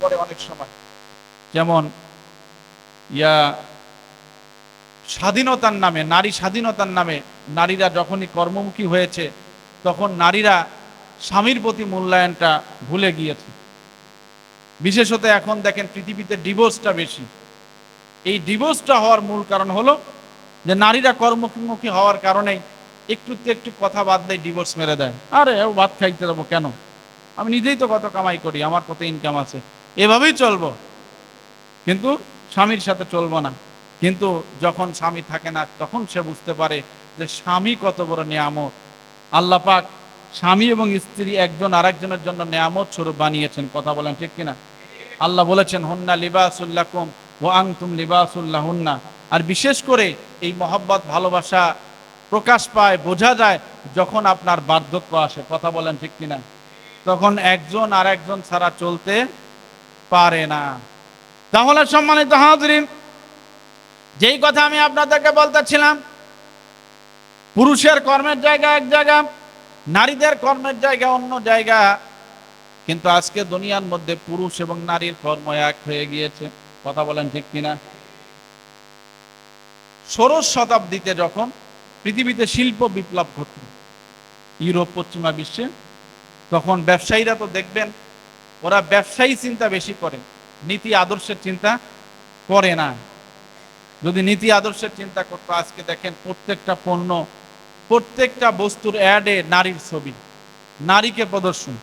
পড়ে অনেক সময়। যেমন ইয়া স্বাধীনতার নামে, নারী স্বাধীনতার নামে নারীরা যখনই কর্মমুখী হয়েছে, তখন নারীরা স্বামীর প্রতি মূল্যায়নটা ভুলে গিয়েছে। বিশেষত এখন দেখেন পৃথিবীতে ডিভোর্সটা বেশি। এই ডিভোর্সটা হওয়ার মূল কারণ হলো যে নারীরা কর্মমুখী হওয়ার কারণেই একটু একটু কথা বাদ দেয় ডিভোর্স মেরে দেয়। আরে, ও ভাত খাইতে দেবো কেন? আমি নিজেই তো কত কামাই করি, আমার কত ইনকাম আছে। এভাবেই চলবো। কিন্তু স্বামীর সাথে চলবো না। কিন্তু যখন স্বামী থাকে না, তখন সে বুঝতে পারে যে স্বামী কত বড় নিয়ামত। আল্লাহ পাক স্বামী এবং স্ত্রী একজন আরেকজনের জন্য নিয়ামত স্বরূপ বানিয়েছেন। কথা বলেন ঠিক কিনা? আল্লাহ বলেছেন, হুন্না লিবাসুল্লাকুম ও আংতুম লিবাসুল্লাহ হুন্না আর বিশেষ করে এই মহব্বত, ভালোবাসা প্রকাশ পায়, বোঝা যায় যখন আপনার বার্ধক্য আসে। কথা বলেন ঠিক কিনা? তখন একজন আর একজন ছাড়া চলতে পারে না। তাহলে সম্মানিত হাজরিন, যেই কথা আমি আপনাদেরকে বলতেছিলাম, পুরুষের কর্মের জায়গা এক জায়গা, নারীদের কর্মের জায়গা অন্য জায়গা, কিন্তু আজকে দুনিয়ার মধ্যে পুরুষ এবং নারীর কর্ম এক হয়ে গিয়েছে। কথা বলেন ঠিক কিনা? ষোড়শ শতাব্দীতে যখন পৃথিবীতে শিল্প বিপ্লব ঘটল, ইউরোপ, পশ্চিমা বিশ্বে, তখন ব্যবসায়ীরা তো দেখবেন ওরা ব্যবসায়ী চিন্তা বেশি করে, নীতি আদর্শের চিন্তা করে না। যদি নীতি আদর্শের চিন্তা করতো, আজকে দেখেন প্রত্যেকটা পণ্য, প্রত্যেকটা বস্তুর অ্যাডে নারীর ছবি, নারীকে প্রদর্শন।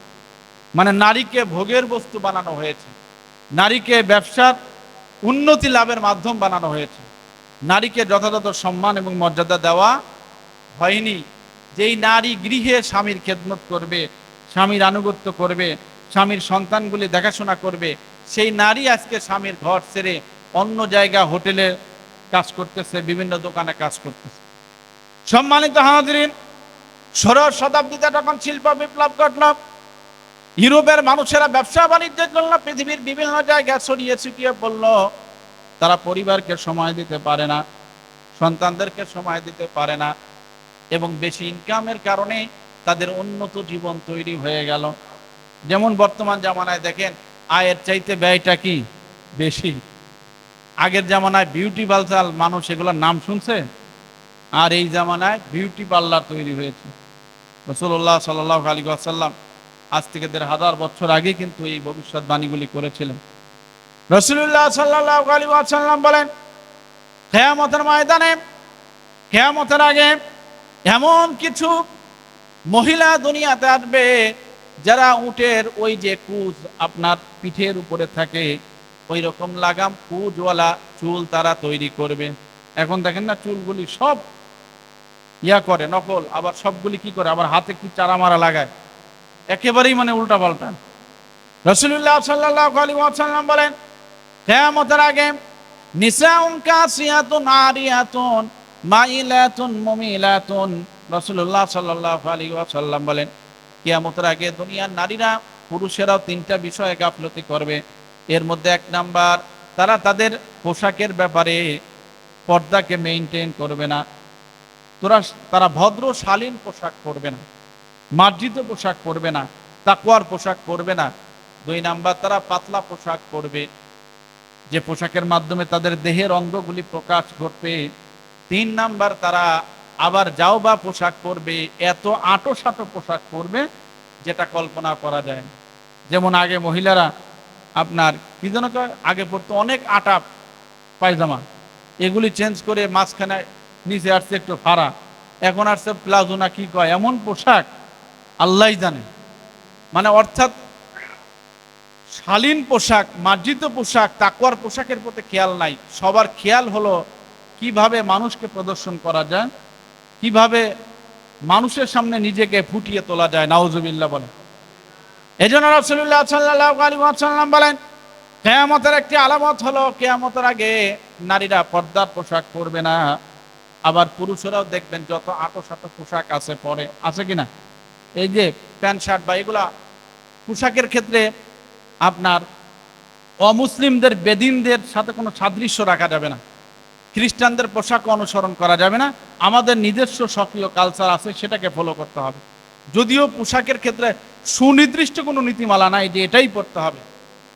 মানে নারীকে ভোগের বস্তু বানানো হয়েছে, নারীকে ব্যবসার উন্নতি লাভের মাধ্যম বানানো হয়েছে। নারীকে যথাযথ সম্মান এবং মর্যাদা দেওয়া হয়নি। যেই নারী গৃহে স্বামীর খেদমত করবে, স্বামীর আনুগত্য করবে স্বামীর সন্তানগুলি দেখাশোনা করবে। সেই নারী আজকে স্বামীর ঘর ছেড়ে অন্য জায়গা হোটেলে কাজ করতেছে, বিভিন্ন দোকানে কাজ করতেছে। সম্মানিত হাজরিন, ষোড়শ শতাব্দীতে যখন শিল্প বিপ্লব ঘটল, ইউরোপের মানুষেরা ব্যবসা বাণিজ্যের জন্য পৃথিবীর বিভিন্ন জায়গায় ছড়িয়ে ছিটিয়ে পড়ল। তারা পরিবারকে সময় দিতে পারে না, সন্তানদেরকে সময় দিতে পারে না, এবং বেশি ইনকামের কারণে তাদের উন্নত জীবন তৈরি হয়ে গেল। যেমন বর্তমান জামানায় দেখেন, আয়ের চাইতে ব্যয়টা কি বেশি? আগের জামানায় বিউটি বালসাল মানুষ এগুলোর নাম শুনছে? আর এই জামানায় বিউটি পার্লার তৈরি হয়েছে। রসুল্লাহ সাল্লাহ আলী আসাল্লাম আজ থেকে দেড় হাজার বছর আগে কিন্তু এই ভবিষ্যৎবাণীগুলি করেছিলেন। রসুল্লাহ সাল্লাহ আলী আসাল্লাম বলেন খেয়ামতের ময়দানে খেয়ামতের আগে এমন কিছু মহিলা দুনিয়াতে আসবে যারা উটের ওই যে কুজ আপনার পিঠের উপরে থাকে, ওই রকম লাগাম কুজওয়ালা চুল তারা তৈরি করবে। এখন দেখেন না, চুলগুলি সব ইয়া করে, নকল, আবার সবগুলি কি করে, আবার হাতে কি চারা মারা লাগায়? একেবারেই মানে উল্টা পাল্টা রসুল্লাহ সাল্লাহ আলী ওয়াসাল্লাম বলেন, কেয়ামতের আগে নিসাউন কাসিয়াতুন আরিয়াতুন মাইলাতুন মুমিলাতুন। রসুল্লাহ সাল্লাহ আলী ওয়াসাল্লাম বলেন কিয়ামতের আগে দুনিয়ার নারীরা, পুরুষেরাও তিনটা বিষয়ে গাফলতি করবে। এর মধ্যে এক নাম্বার, তারা তাদের পোশাকের ব্যাপারে পর্দাকে মেনটেন করবে না। তোরা, তারা ভদ্র, শালীন পোশাক পরবে না, মার্জিত পোশাক পরবে না তাকুয়ার পোশাক পরবে না। দুই নাম্বার, তারা পাতলা পোশাক পরবে, যে পোশাকের মাধ্যমে তাদের দেহের অঙ্গগুলি প্রকাশ ঘটবে। তিন নাম্বার, তারা আবার যাও বা পোশাক পরবে, এত আটো সাটো পোশাক পরবে যেটা কল্পনা করা যায় যেমন আগে মহিলারা আপনার, কি যেন আগে পড়তো অনেক আটা পায়জামা। এগুলি চেঞ্জ করে মাঝখানে নিচে আসছে একটু ফাড়া। এখন আসছে প্লাজো না কি কয়, এমন পোশাক আল্লাহ জানে। মানে অর্থাৎ শালীন পোশাক, মার্জিত পোশাক তাকুয়ার পোশাকের প্রতি খেয়াল নাই। সবার খেয়াল হলো কীভাবে মানুষকে প্রদর্শন করা যায়। কীভাবে মানুষের সামনে নিজেকে ফুটিয়ে তোলা যায়, নাউজুবিল্লাহ বলে এই জন্য রসুল্লাহ সাল্লাম বলেন, কেয়ামতের একটি আলামত হলো, কেয়ামতের আগে নারীরা পর্দার পোশাক পরবে না, আবার পুরুষেরাও দেখবেন যত আটো পোশাক আছে পরে, আছে কিনা? এই যে প্যান্ট, শার্ট বা এগুলা, পোশাকের ক্ষেত্রে আপনার অমুসলিমদের বেদিনদের সাথে কোনো সাদৃশ্য রাখা যাবে না। খ্রিস্টানদের পোশাক অনুসরণ করা যাবে না। আমাদের নিজস্ব সক্রিয় কালচার আছে, সেটাকে ফলো করতে হবে। যদিও পোশাকের ক্ষেত্রে সুনির্দিষ্ট কোনো নীতিমালা নাই যে এটাই পড়তে হবে।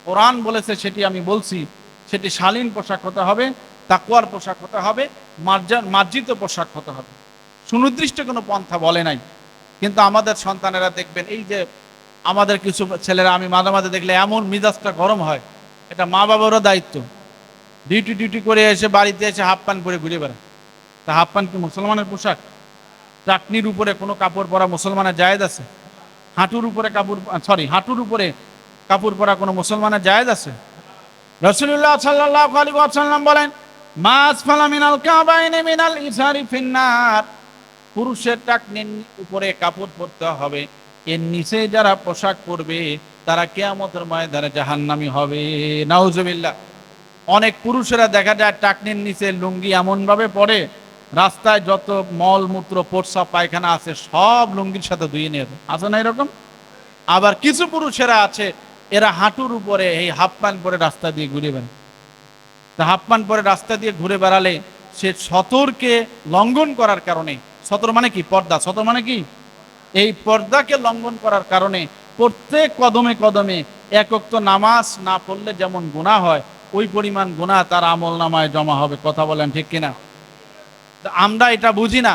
কোরআন বলেছে, সেটি আমি বলছি, সেটি শালীন পোশাক হতে হবে তাকুয়ার পোশাক হতে হবে, মার্জা- মার্জিত পোশাক হতে হবে। সুনির্দিষ্ট কোনো পন্থা বলে নাই। কিন্তু আমাদের সন্তানেরা দেখবেন, এই যে আমাদের কিছু ছেলেরা, আমি মাঝে মাঝে দেখলে এমন মিজাজটা গরম হয়। এটা মা বাবারও দায়িত্ব। ডিউটি ডিউটি করে এসে বাড়িতে এসে হাফ প্যান্ট পরে ঘুরে বেড়ায়। তা হাফ প্যান্ট কি মুসলমানের পোশাক? চাটনির উপরে কোনো কাপড় পরা মুসলমানের জায়েজ আছে? হাঁটুর উপরে কাপড় সরি হাঁটুর উপরে কাপড় পরা কোনো মুসলমানের জায়েজ আছে? রসুল্লাহ সাল্লাহ আলী ওয়াসাল্লাম বলেন মাছ ফালা মিনাল কাবাইনে মিনাল ইসারি ফিন্নার। পুরুষের টাকনির উপরে কাপড় পরতে হবে। এর নিচে যারা পোশাক পরবে, তারা কেয়ামতের ময়দানে জাহান্নামি হবে। নাউজুবিল্লাহ। অনেক পুরুষেরা দেখা যায় টাকনির নিচে লুঙ্গি এমনভাবে পরে, রাস্তায় যত মল, মূত্র, পোরসা, পায়খানা আছে, সব লুঙ্গির সাথে ধুয়ে নিয়ে। আছে না এরকম? আবার কিছু পুরুষেরা আছে, এরা হাঁটুর উপরে, এই হাফ প্যান্ট পরে রাস্তা দিয়ে ঘুরে বেড়ায়। তা হাফ প্যান্ট পরে রাস্তা দিয়ে ঘুরে বেড়ালে সে সতরকে লঙ্ঘন করার কারণে, সতর মানে কি? পর্দা। সতর মানে কি? এই পর্দাকে লঙ্ঘন করার কারণে প্রত্যেক কদমে কদমে একক তো নামাজ না পড়লে যেমন গুণা হয় ওই পরিমাণ গুণা তার আমল নামায় জমা হবে, কথা বলেন ঠিক কিনা? আমরা এটা বুঝি না,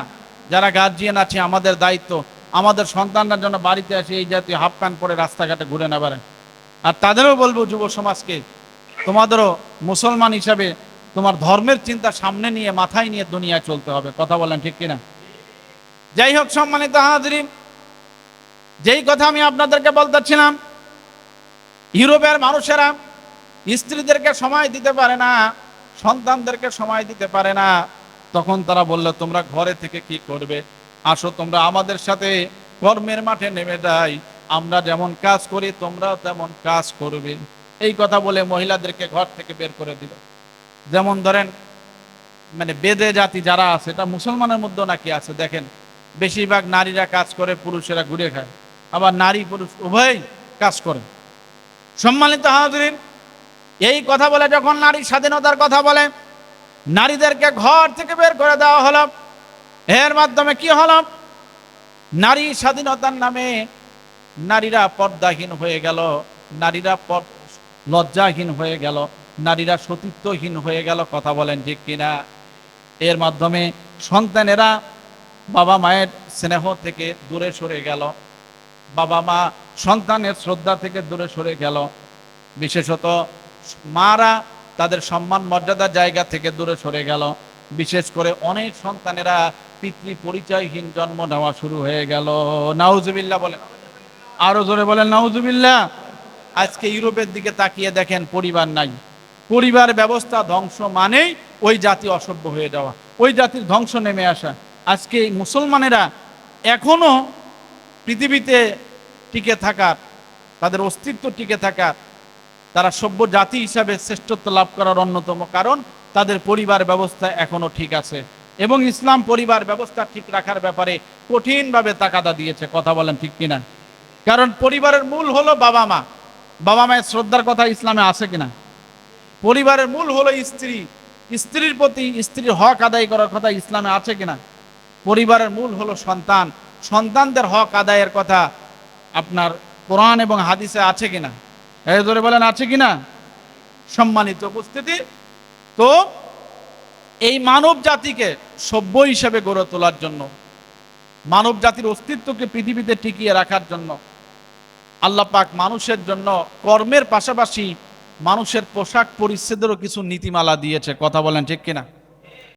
যারা গার্জিয়ান আছে, আমাদের দায়িত্ব, আমাদের সন্তানরা যেন বাড়িতে আসে এই জাতীয় হাফ প্যান্ট পরে রাস্তাঘাটে ঘুরে না বেড়ায়। আর তাদেরও বলব যুব সমাজকে, তোমাদেরও মুসলমান হিসাবে তোমার ধর্মের চিন্তা সামনে নিয়ে, মাথায় নিয়ে দুনিয়ায় চলতে হবে, কথা বলেন ঠিক কিনা? যাই হোক, সম্মানিত হাজরিন, যেই কথা আমি আপনাদেরকে বলতেছিলাম ইউরোপের মানুষেরা স্ত্রীদেরকে সময় দিতে পারে না, সন্তানদেরকে সময় দিতে পারে না, তখন তারা বলল, তোমরা ঘরে থেকে কি করবে? আসো, তোমরা আমাদের সাথে কর্মের মাঠে নেমে যাই। আমরা যেমন কাজ করি, তোমরাও তেমন কাজ করবে। এই কথা বলে মহিলাদেরকে ঘর থেকে বের করে দিল। যেমন ধরেন মানে বেদে জাতি যারা আছে, এটা মুসলমানের মধ্যে নাকি আছে, দেখেন, বেশিরভাগ নারীরা কাজ করে, পুরুষেরা ঘুরে খায়। আবার নারী পুরুষ উভয়ই কাজ করে। সম্মানিত হাজরিন এই কথা বলে যখন নারী স্বাধীনতার কথা বলে, নারীদেরকে ঘর থেকে বের করে দেওয়া হলো। এর মাধ্যমে কি হলো? নারী স্বাধীনতার নামে নারীরা পর্দাহীন হয়ে গেল, নারীরা লজ্জাহীন হয়ে গেল, নারীরা সতীত্বহীন হয়ে গেল, কথা বলেন ঠিক কিনা? এর মাধ্যমে সন্তানেরা বাবা মায়ের স্নেহ থেকে দূরে সরে গেল, বাবা মা সন্তানের শ্রদ্ধা থেকে দূরে সরে গেল। বিশেষত মারা তাদের সম্মান মর্যাদার জায়গা থেকে দূরে সরে গেল। বিশেষ করে অনেক সন্তানেরা পিতৃ পরিচয়হীন জন্ম নেওয়া শুরু হয়ে গেল। নাউজুবিল্লাহ বলেন। আরও জোরে বলেন, নাউজুবিল্লাহ। আজকে ইউরোপের দিকে তাকিয়ে দেখেন, পরিবার নাই। পরিবার ব্যবস্থা ধ্বংস মানেই ওই জাতি অসভ্য হয়ে যাওয়া, ওই জাতির ধ্বংস নেমে আসা। আজকে মুসলমানেরা এখনও পৃথিবীতে টিকে থাকার, তাদের অস্তিত্ব টিকে থাকার তারা সভ্য জাতি হিসাবে শ্রেষ্ঠত্ব লাভ করার অন্যতম কারণ তাদের পরিবার ব্যবস্থা এখনও ঠিক আছে। এবং ইসলাম পরিবার ব্যবস্থা ঠিক রাখার ব্যাপারে কঠিনভাবে তাকাদা দিয়েছে, কথা বলেন ঠিক কিনা? কারণ পরিবারের মূল হলো বাবা মা। বাবা মায়ের শ্রদ্ধার কথা ইসলামে আছে কিনা? পরিবারের মূল হলো স্ত্রী। স্ত্রীর প্রতি স্ত্রীর হক আদায় করার কথা ইসলামে আছে কিনা? পরিবারের মূল হলো সন্তান। সন্তানদের হক আদায়ের কথা আপনার কোরআন এবং হাদিসে আছে কিনা? এই ধরে বলেন, আছে কিনা? সম্মানিত উপস্থিতি। তো এই মানব জাতিকে সভ্য হিসেবে গড়ে তোলার জন্য, মানব জাতির অস্তিত্বকে পৃথিবীতে টিকিয়ে রাখার জন্য, আল্লাহ পাক মানুষের জন্য কর্মের পাশাপাশি মানুষের পোশাক পরিচ্ছেদেরও কিছু নীতিমালা দিয়েছে। কথা বলেন ঠিক কিনা?